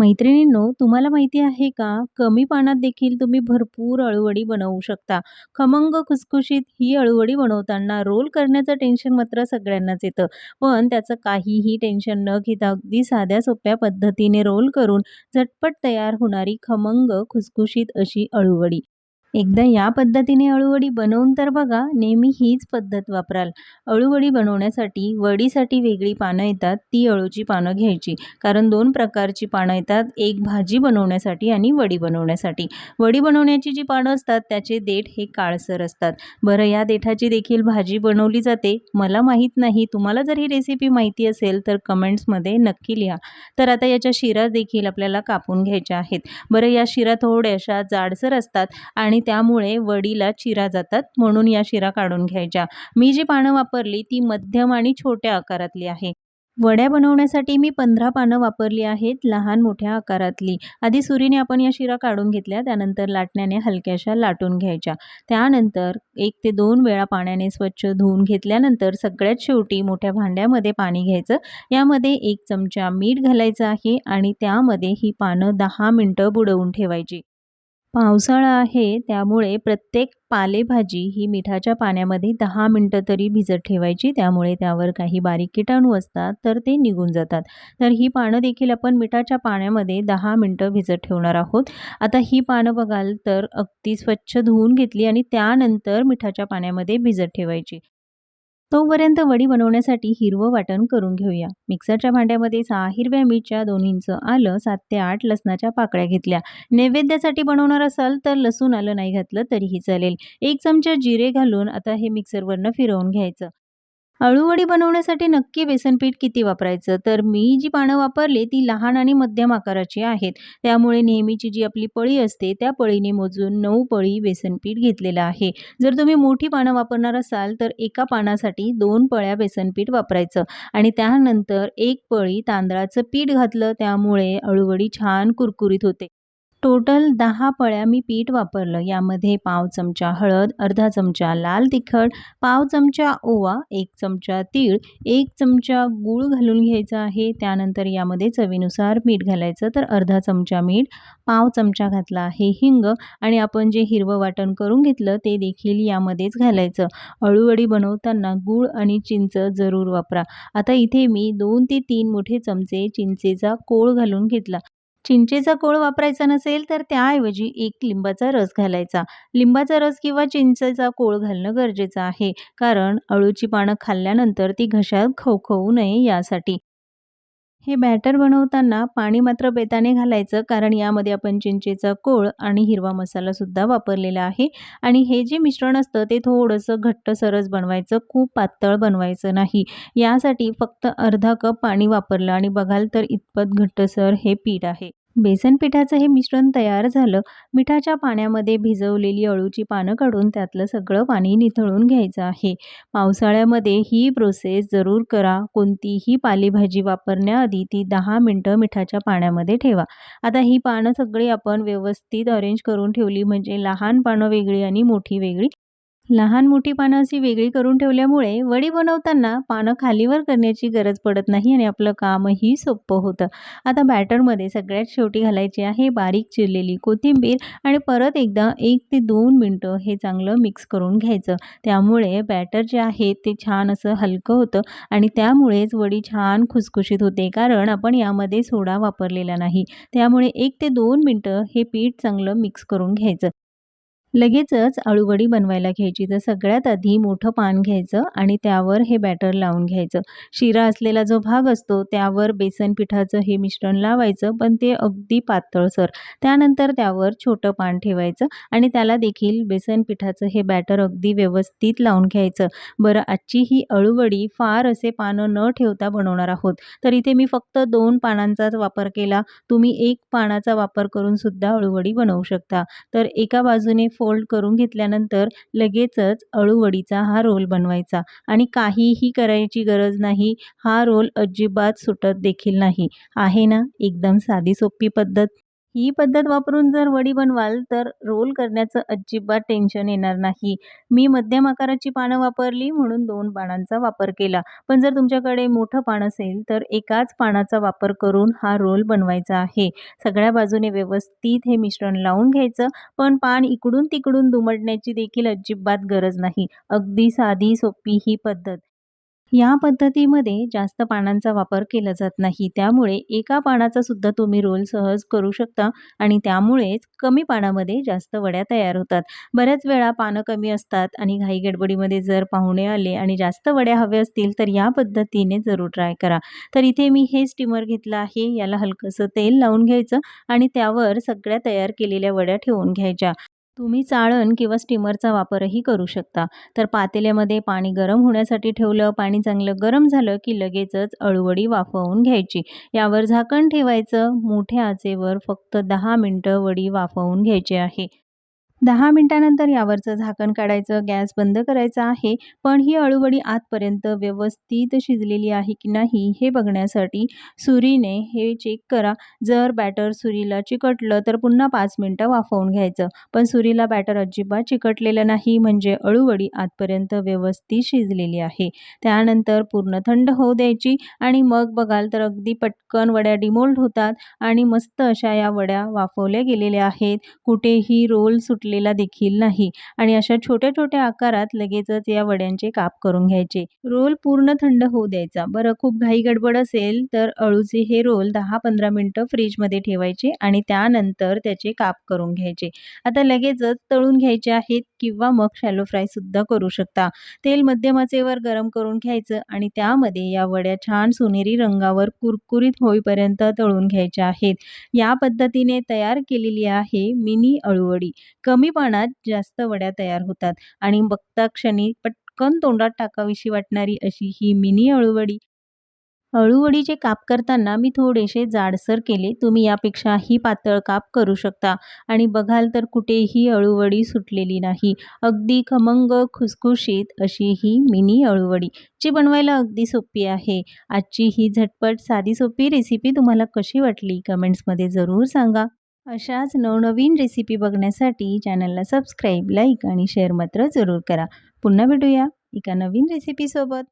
मैत्रिणींनो, तुम्हाला माहिती आहे का, कमी पाण्यात देखील तुम्ही भरपूर अळूवडी बनवू शकता. खमंग खुसखुशीत ही अळूवडी बनवताना रोल करण्याचं टेन्शन मात्र सगळ्यांनाच येतं. पण त्याचं काहीही टेन्शन न घेता अगदी साध्या सोप्या पद्धतीने रोल करून झटपट तयार होणारी खमंग खुसखुशीत अशी अळूवडी. एकदा या पद्धतीने अळूवडी बनवून तर बघा, नेहमी हीच पद्धत वापराल. अळूवडी बनवण्यासाठी वडीसाठी वेगळी पानं येतात, ती अळूची पानं घ्यायची. कारण दोन प्रकारची पानं येतात, एक भाजी बनवण्यासाठी आणि वडी बनवण्यासाठी. वडी बनवण्याची जी पानं असतात त्याचे देठ हे काळसर असतात. बरं या देठाची देखील भाजी बनवली जाते. मला माहीत नाही, तुम्हाला जर ही रेसिपी माहिती असेल तर कमेंट्समध्ये नक्की लिहा. तर आता याच्या शिरा देखील आपल्याला कापून घ्यायच्या आहेत. बरं या शिरा थोड्याशा जाडसर असतात आणि त्यामुळे वडीला चिरा जातात म्हणून या शिरा काढून घ्यायच्या. मी जी पानं वापरली ती मध्यम आणि छोट्या आकारातली आहे. वड्या बनवण्यासाठी मी पंधरा पानं वापरली आहेत, लहान मोठ्या आकारातली. आधी सुरीने आपण या शिरा काढून घेतल्या, त्यानंतर लाटण्याने हलक्याशा लाटून घ्यायच्या. त्यानंतर एक ते दोन वेळा पाण्याने स्वच्छ धुवून घेतल्यानंतर सगळ्यात शेवटी मोठ्या भांड्यामध्ये पाणी घ्यायचं. यामध्ये एक चमचा मीठ घालायचं आहे आणि त्यामध्ये ही पानं दहा मिनटं बुडवून ठेवायची. पावसाळा आहे त्यामुळे प्रत्येक पालेभाजी ही मिठाच्या पाण्यामध्ये दहा मिनटं तरी भिजत ठेवायची. त्यामुळे त्यावर काही बारीक किटाणू असतात तर ते निघून जातात. तर ही पानं देखील आपण मिठाच्या पाण्यामध्ये दहा मिनटं भिजत ठेवणार आहोत. आता ही पानं बघाल तर अगदी स्वच्छ धुवून घेतली आणि त्यानंतर मिठाच्या पाण्यामध्ये भिजत ठेवायची. तोपर्यंत वडी बनवण्यासाठी हिरवं वाटण करून घेऊया. मिक्सरच्या भांड्यामध्ये सहा हिरव्या मिरच्या, दोन इंच आलं, सात ते आठ लसणाच्या पाकळ्या घेतल्या. नैवेद्यासाठी बनवणार असाल तर लसूण आलं नाही घातलं तरीही चालेल. एक चमचा जिरे घालून आता हे मिक्सरवरनं फिरवून घ्यायचं. अळूवडी बनवण्यासाठी नक्की बेसन पीठ किती वापरायचं तर मी जी पानं वापरली ती लहान आणि मध्यम आकाराची आहेत. त्यामुळे नेहमीची जी आपली पळी असते त्या पळीने मोजून नऊ पळी बेसन पीठ घेतलेलं आहे. जर तुम्ही मोठी पानं वापरणार असाल तर एका पानासाठी दोन पळ्या बेसन पीठ वापरायचं आणि त्यानंतर एक पळी तांदळाचं पीठ घातलं त्यामुळे अळूवडी छान कुरकुरीत होते. टोटल दहा पळ्या मी पीठ वापरलं. यामध्ये पाव चमचा हळद, अर्धा चमचा लाल तिखट, पाव चमचा ओवा, एक चमचा तीळ, एक चमचा गूळ घालून घ्यायचा आहे. त्यानंतर यामध्ये चवीनुसार मीठ घालायचं तर अर्धा चमचा मीठ, पाव चमचा घातला आहे हिंग आणि आपण जे हिरवं वाटण करून घेतलं ते देखील यामध्येच घालायचं. अळूवडी बनवताना गूळ आणि चिंच जरूर वापरा. आता इथे मी दोन ते तीन मोठे चमचे चिंचेचा कोळ घालून घेतला. चिंचेचा कोळ वापरायचा नसेल तर त्याऐवजी एक लिंबाचा रस घालायचा. लिंबाचा रस किंवा चिंचेचा कोळ घालणं गरजेचं आहे. कारण अळूची पानं खाल्ल्यानंतर ती घशात खवखवू नये यासाठी. हे बॅटर बनवताना पाणी मात्र बेताने घालायचं कारण यामध्ये आपण चिंचेचा कोळ आणि हिरवा मसालासुद्धा वापरलेला आहे आणि हे जे मिश्रण असतं ते थोडंसं घट्ट सरस बनवायचं, खूप पातळ बनवायचं नाही. यासाठी फक्त अर्धा कप पाणी वापरलं आणि बघाल तर इतपत घट्टसर हे पीठ आहे. बेसन पिठाचं हे मिश्रण तयार झालं. मिठाच्या पाण्यामध्ये भिजवलेली अळूची पानं काढून त्यातलं सगळं पाणी निथळून घ्यायचं आहे. पावसाळ्यामध्ये ही प्रोसेस जरूर करा. कोणतीही पालेभाजी वापरण्याआधी ती दहा मिनटं मिठाच्या पाण्यामध्ये ठेवा. आता ही पानं सगळी आपण व्यवस्थित अरेंज करून ठेवली म्हणजे लहान पानं वेगळी आणि मोठी वेगळी. लहान मोठी पानं अशी वेगळी करून ठेवल्यामुळे वडी बनवताना पानं खालीवर करण्याची गरज पडत नाही आणि आपलं कामही सोपं होतं. आता बॅटरमध्ये सगळ्यात शेवटी घालायची आहे बारीक चिरलेली कोथिंबीर आणि परत एकदा एक ते दोन मिनटं हे चांगलं मिक्स करून घ्यायचं. त्यामुळे बॅटर जे आहे ते छान असं हलकं होतं आणि त्यामुळेच वडी छान खुसखुशीत होते कारण आपण यामध्ये सोडा वापरलेला नाही. त्यामुळे एक ते दोन मिनटं हे पीठ चांगलं मिक्स करून घ्यायचं. लगेचच अळूवडी बनवायला घ्यायची. तर सगळ्यात आधी मोठं पान घ्यायचं आणि त्यावर हे बॅटर लावून घ्यायचं. शिरा असलेला जो भाग असतो त्यावर बेसन पिठाचं हे मिश्रण लावायचं पण ते अगदी पातळसर. त्यानंतर त्यावर छोटं पान ठेवायचं आणि त्याला देखील बेसन पिठाचं हे बॅटर अगदी व्यवस्थित लावून घ्यायचं. बरं आजची ही अळूवडी फार असे पानं न ठेवता बनवणार आहोत. तर इथे मी फक्त दोन पानांचाच वापर केला. तुम्ही एक पानाचा वापर करून सुद्धा अळूवडी बनवू शकता. तर एका बाजूने फोल्ड करून घेतल्यानंतर लगेचच अळूवडीचा हा रोल बनवायचा आणि काहीही करायची गरज नाही. हा रोल अजिबात सुटत देखील नाही. आहे ना एकदम साधी सोपी पद्धत. ही पद्धत वापरून जर वडी बनवाल तर रोल करण्याचं अजिबात टेन्शन येणार नाही. मी मध्यम आकाराची पानं वापरली म्हणून दोन पानांचा वापर केला. पण जर तुमच्याकडे मोठं पान असेल तर एकाच पानाचा वापर करून हा रोल बनवायचा आहे. सगळ्या बाजूने व्यवस्थित हे मिश्रण लावून घ्यायचं. पण पान इकडून-तिकडून दुमडण्याची देखील अजिबात गरज नाही. अगदी साधी सोपी ही पद्धत. या पद्धतीमध्ये जास्त पानांचा वापर केला जात नाही. त्यामुळे एका पानाचा सुद्धा तुम्ही रोल सहज करू शकता आणि त्यामुळेच कमी पानामध्ये जास्त वड्या तयार होतात. बऱ्याच वेळा पानं कमी असतात आणि घाई-गडबडीमध्ये जर पाहुणे आले आणि जास्त वड्या हव्या असतील तर या पद्धतीने जरूर ट्राय करा. तर इथे मी हे स्टीमर घेतलं आहे. याला हलकंसं तेल लावून घ्यायचं आणि त्यावर सगळ्या तयार केलेल्या वड्या ठेवून घ्यायच्या. तुम्ही चाळण किंवा स्टीमरचा वापरही करू शकता. तर पातेल्यामध्ये पाणी गरम होण्यासाठी ठेवलं. पाणी चांगलं गरम झालं की लगेचच अळूवडी वाफवून घ्यायची. यावर झाकण ठेवायचं. मोठ्या आचेवर फक्त दहा मिनटं वडी वाफवून घ्यायची आहे. दहा मिनटानंतर यावरचं झाकण काढायचं. गॅस बंद करायचा आहे. पण ही अळूवडी आतपर्यंत व्यवस्थित शिजलेली आहे की नाही हे बघण्यासाठी सुरीने हे चेक करा. जर बॅटर सुरीला चिकटलं तर पुन्हा पाच मिनटं वाफवून घ्यायचं. पण सुरीला बॅटर अजिबात चिकटलेलं नाही म्हणजे अळूवडी आतपर्यंत व्यवस्थित शिजलेली आहे. त्यानंतर पूर्ण थंड होऊ द्यायची आणि मग बघाल तर अगदी पटकन वड्या डिमोल्ड होतात आणि मस्त अशा या वड्या वाफवल्या गेलेल्या आहेत. कुठेही रोल तुटलेला देखील नाही आणि अशा छोट्या-छोट्या आकारात लगेचच या वड्यांचे काप करून घ्यायचे. रोल पूर्ण थंड होऊ द्यायचा. बरं खूप घाई-गडबड असेल तर अळूचे हे रोल दहा पंधरा मिनटं फ्रीजमध्ये ठेवायचे आणि त्यानंतर त्याचे काप करून घ्यायचे. आता लगेचच तळून घ्यायचे आहेत किंवा मग शॅलो फ्राय सुद्धा करू शकता. तेल मध्यमाचेवर गरम करून घ्यायचं आणि त्यामध्ये या वड्या छान सोनेरी रंगावर कुरकुरीत होईपर्यंत तळून घ्यायच्या आहेत. या पद्धतीने तयार केलेली आहे मिनी अळूवडी. कमी पानात जास्त वड्या तयार होतात आणि बघता क्षणी पटकन तोंडात टाकावीशी वाटणारी अशी ही मिनी अळूवडी. अळूवडीचे काप करताना मी थोडेसे जाडसर केले. तुम्ही यापेक्षाही पातळ काप करू शकता आणि बघाल तर कुठेही अळूवडी सुटलेली नाही. अगदी खमंग खुसखुशीत अशी ही मिनी अळूवडी, जी बनवायला अगदी सोपी आहे. आजची ही झटपट साधी सोपी रेसिपी तुम्हाला कशी वाटली कमेंट्समध्ये जरूर सांगा. अशाच नवनवीन रेसिपी बघण्यासाठी चॅनलला सबस्क्राईब, लाईक आणि शेअर मात्र जरूर करा. पुन्हा भेटूया एका नवीन रेसिपीसोबत.